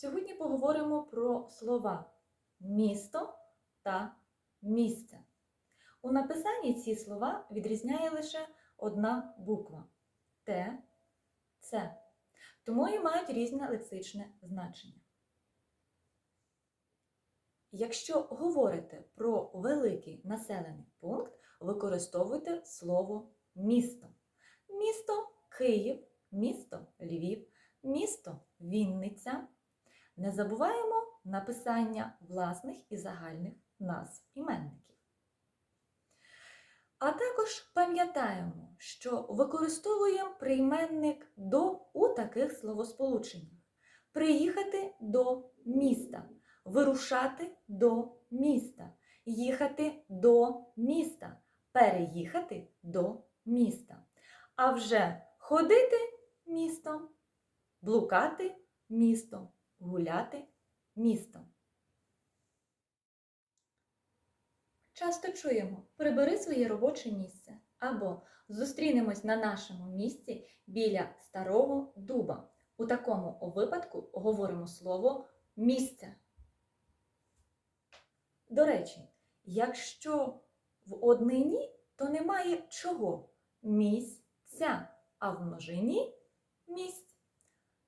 Сьогодні поговоримо про слова місто та місце. У написанні ці слова відрізняє лише одна буква Т, Ц. Тому і мають різне лексичне значення. Якщо говорите про великий населений пункт, використовуйте слово місто. Місто Київ, місто Львів, місто Вінниця. Не забуваємо написання власних і загальних назв іменників. А також пам'ятаємо, що використовуємо прийменник до у таких словосполученнях: приїхати до міста, вирушати до міста, їхати до міста, переїхати до міста. А вже ходити містом, блукати містом, гуляти містом. Часто чуємо прибери своє робоче місце або зустрінемось на нашому місці біля старого дуба. У такому випадку говоримо слово місце. До речі, якщо в однині, то немає чого місця, а в множині місць.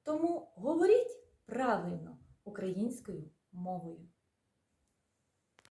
Тому говоріть правильно українською мовою.